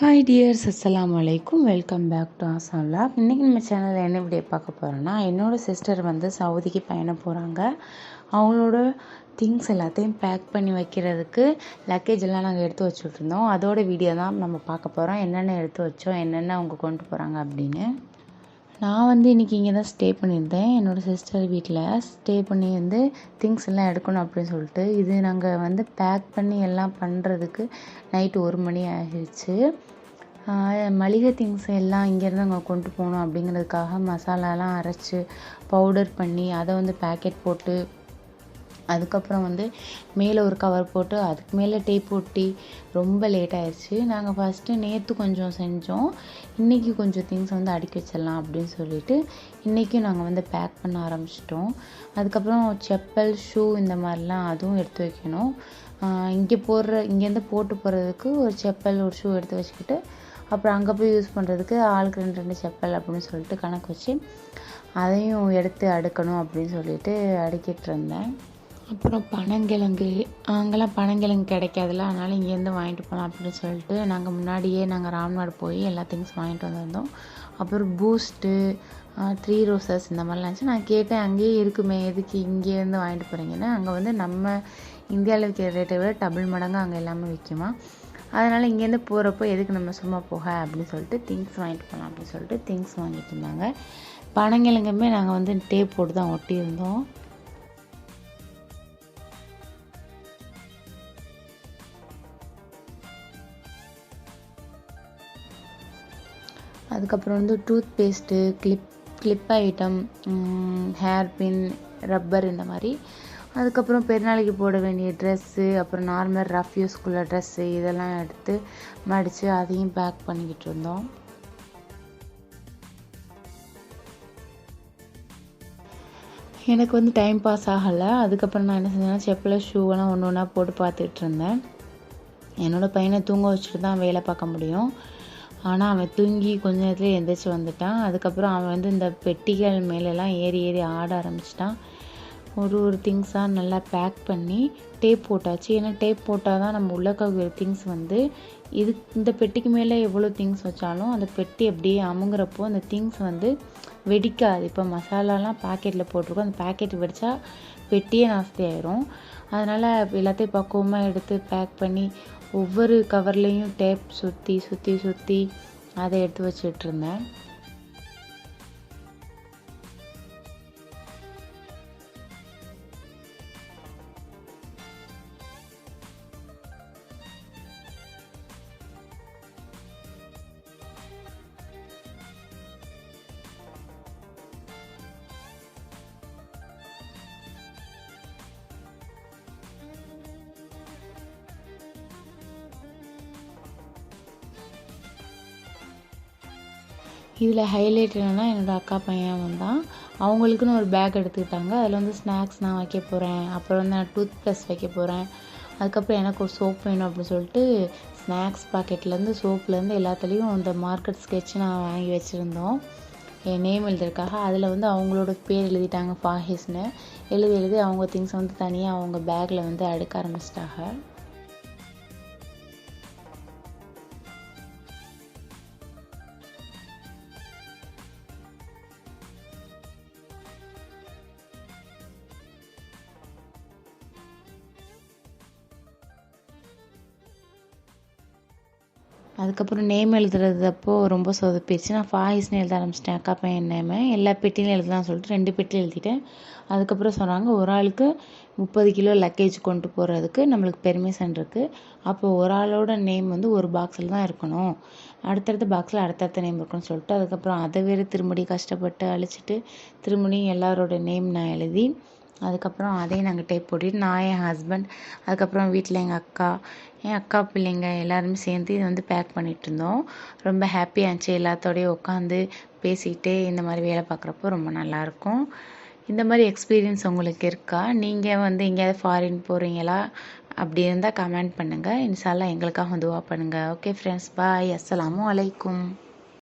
Hi dears அஸ்லாம் வலைக்கும் welcome back to Asam vlog இன்றைக்கி நம்ம சேனலில் என்ன வீடியோ பார்க்க போகிறோன்னா என்னோடய சிஸ்டர் வந்து சவுதிக்கு பயணம் போகிறாங்க அவங்களோட திங்ஸ் எல்லாத்தையும் பேக் பண்ணி வைக்கிறதுக்கு லக்கேஜ் எல்லாம் நாங்கள் எடுத்து வச்சுட்ருந்தோம் அதோட வீடியோ தான் நம்ம பார்க்க போகிறோம் என்னென்ன எடுத்து வச்சோம் என்னென்ன அவங்க கொண்டு போகிறாங்க அப்படின்னு. நான் வந்து இன்றைக்கி இங்கே தான் ஸ்டே பண்ணியிருந்தேன். என்னோடய சிஸ்டர் வீட்டில் ஸ்டே பண்ணி வந்து திங்ஸ் எல்லாம் எடுக்கணும் அப்படின்னு சொல்லிட்டு இது நாங்கள் வந்து பேக் பண்ணி எல்லாம் பண்ணுறதுக்கு நைட்டு ஒரு மணி ஆகிடுச்சு மளிகை திங்ஸ் எல்லாம் இங்கேருந்து அங்கே கொண்டு போகணும் அப்படிங்கிறதுக்காக மசாலாலாம் அரைச்சி பவுடர் பண்ணி அதை வந்து பேக்கெட் போட்டு அதுக்கப்புறம் வந்து மேலே ஒரு கவர் போட்டு அதுக்கு மேலே டேப் ஒட்டி ரொம்ப லேட் ஆயிடுச்சு நாங்கள் ஃபஸ்ட்டு நேற்று கொஞ்சம் செஞ்சோம். இன்றைக்கி கொஞ்சம் திங்ஸ் வந்து அடுக்கி வச்சிடலாம் அப்படின்னு சொல்லிட்டு இன்றைக்கும் நாங்கள் வந்து பேக் பண்ண ஆரம்பிச்சிட்டோம். அதுக்கப்புறம் செப்பல் ஷூ இந்த மாதிரிலாம் அதுவும் எடுத்து வைக்கணும். இங்கே போடுற இங்கேருந்து போட்டு போகிறதுக்கு ஒரு செப்பல் ஒரு ஷூ எடுத்து வச்சுக்கிட்டு அப்புறம் அங்கே போய் யூஸ் பண்ணுறதுக்கு ஆளுக்கு ரெண்டு ரெண்டு செப்பல் அப்படின்னு சொல்லிட்டு கணக்கு வச்சு அதையும் எடுத்து அடுக்கணும் அப்படின்னு சொல்லிட்டு அடுக்கிட்டு இருந்தேன். அப்புறம் பனங்கிழங்கு அங்கெல்லாம் பனங்கிழங்கு கிடைக்காதுல்ல அதனால் இங்கேருந்து வாங்கிட்டு போகலாம் அப்படின்னு சொல்லிட்டு நாங்கள் முன்னாடியே நாங்கள் ராம்நாடு போய் எல்லா திங்ஸ் வாங்கிட்டு வந்திருந்தோம். அப்புறம் பூஸ்ட்டு த்ரீ ரோசஸ் இந்த மாதிரிலாம் இருந்துச்சு. நான் கேட்டேன் அங்கேயே இருக்குமே எதுக்கு இங்கேருந்து வாங்கிட்டு போகிறீங்கன்னா அங்கே வந்து நம்ம இந்தியாவில் விற்கிற ரேட்டை விட டபுள் மடங்கு அங்கே எல்லாமே விற்குமா அதனால் இங்கேருந்து போகிறப்போ எதுக்கு நம்ம சும்மா போக அப்படின்னு சொல்லிட்டு திங்ஸ் வாங்கிட்டு போகலாம் அப்படின்னு சொல்லிட்டு திங்ஸ் வாங்கிட்டு இருந்தாங்க. பனங்கிழங்குமே நாங்கள் வந்து டேப் போட்டு தான் ஒட்டியிருந்தோம். அதுக்கப்புறம் வந்து toothpaste clip clip item hair pin rubber இந்த மாதிரி. அதுக்கப்புறம் பெருநாளைக்கு போட வேண்டிய ட்ரெஸ்ஸு அப்புறம் நார்மல் ரஃப் யூஸ்குள்ள ட்ரெஸ்ஸு இதெல்லாம் எடுத்து மடித்து அதையும் பேக் பண்ணிக்கிட்டு இருந்தோம். எனக்கு வந்து டைம் பாஸ் ஆகலை. அதுக்கப்புறம் நான் என்ன செஞ்சேன்னா செப்பில் ஷூவெல்லாம் ஒன்று ஒன்றா போட்டு பார்த்துட்டு இருந்தேன். என்னோடய பையனை தூங்க வச்சுட்டு தான் வேலை பார்க்க முடியும். ஆனால் அவன் தூங்கி கொஞ்ச நேரத்தில் எந்திரிச்சு வந்துட்டான். அதுக்கப்புறம் அவன் வந்து இந்த பெட்டிகள் மேலெல்லாம் ஏறி ஏறி ஆட ஆரம்பிச்சிட்டான். ஒரு ஒரு திங்ஸாக நல்லா பேக் பண்ணி டேப் போட்டாச்சு. ஏன்னா டேப் போட்டால் தான் நம்ம உள்ள திங்ஸ் வந்து இது இந்த பெட்டிக்கு மேலே எவ்வளோ திங்ஸ் வச்சாலும் அந்த பெட்டி அப்படியே அமுங்குறப்போ அந்த திங்ஸ் வந்து வெடிக்காது. இப்போ மசாலாலாம் பாக்கெட்டில் போட்டிருக்கோம். அந்த பாக்கெட் வெடித்தா பெட்டியே நாஸ்தி ஆயிரும். அதனால் எல்லாத்தையும் பக்குவமாக எடுத்து பேக் பண்ணி ஒவ்வொரு கவர்லேயும் டேப் சுற்றி சுற்றி சுற்றி அதை எடுத்து வச்சுட்ருந்தேன் இதில் ஹைலைட் என்னென்னா என்னோடய அக்கா பையன் வந்தான். அவங்களுக்குன்னு ஒரு பேக் எடுத்துக்கிட்டாங்க. அதில் வந்து ஸ்நாக்ஸ் நான் வைக்க போகிறேன் அப்புறம் வந்து நான் டூத் ப்ரஷ் வைக்க போகிறேன் அதுக்கப்புறம் எனக்கு ஒரு சோப் வேணும் அப்படின்னு சொல்லிட்டு ஸ்நாக்ஸ் பாக்கெட்லேருந்து சோப்லேருந்து எல்லாத்துலேயும் அந்த மார்க்கெட் ஸ்கெட்ச் நான் வாங்கி வச்சுருந்தோம். என் நேம் எழுதுறதுக்காக அதில் வந்து அவங்களோட பேர் எழுதிட்டாங்க ஃபாஹிஸ்னு எழுதி எழுதி அவங்க திங்ஸ் வந்து தனியாக அவங்க பேக்கில் வந்து அடுக்க ஆரம்பிச்சிட்டாங்க. அதுக்கப்புறம் நேம் எழுதுறதப்போ ரொம்ப சொதப்பிடுச்சு. நான் ஃபாயிஸ்னு எழுத ஆரம்பிச்சிட்டேன். அக்கா பையன் நேமு எல்லா பெட்டிலையும் எழுதலாம் சொல்லிட்டு ரெண்டு பெட்டியில் எழுதிட்டேன். அதுக்கப்புறம் சொன்னாங்க ஒரு ஆளுக்கு முப்பது கிலோ லக்கேஜ் கொண்டு போகிறதுக்கு நம்மளுக்கு பெர்மிஷன் இருக்குது அப்போது ஒரு ஆளோட நேம் வந்து ஒரு பாக்ஸில் தான் இருக்கணும். அடுத்தடுத்த பாக்ஸில் அடுத்தடுத்த நேம் இருக்குன்னு சொல்லிட்டு அதுக்கப்புறம் அதை வேறு திரும்படி கஷ்டப்பட்டு அழிச்சிட்டு திரும்படியும் எல்லாரோட நேம் நான் எழுதி அதுக்கப்புறம் அதையும் நாங்கள் டேப் போட்டுட்டு நான் என் ஹஸ்பண்ட் அதுக்கப்புறம் வீட்டில் எங்கள் அக்கா என் அக்கா பிள்ளைங்க எல்லாருமே சேர்ந்து இதை வந்து பேக் பண்ணிகிட்டு இருந்தோம். ரொம்ப ஹாப்பியாக இருந்துச்சு எல்லாத்தோடையும் உட்காந்து பேசிக்கிட்டே இந்த மாதிரி வேலை பார்க்குறப்போ ரொம்ப நல்லாயிருக்கும் இந்த மாதிரி எக்ஸ்பீரியன்ஸ் உங்களுக்கு இருக்கா? நீங்கள் வந்து எங்கேயாவது ஃபாரின் போகிறீங்களா அப்படி இருந்தால் கமெண்ட் பண்ணுங்கள் இன்ஷால்லாம் எங்களுக்காக துவா பண்ணுங்கள் ஓகே ஃப்ரெண்ட்ஸ் பாய் அஸ்லாம் அலைக்கும்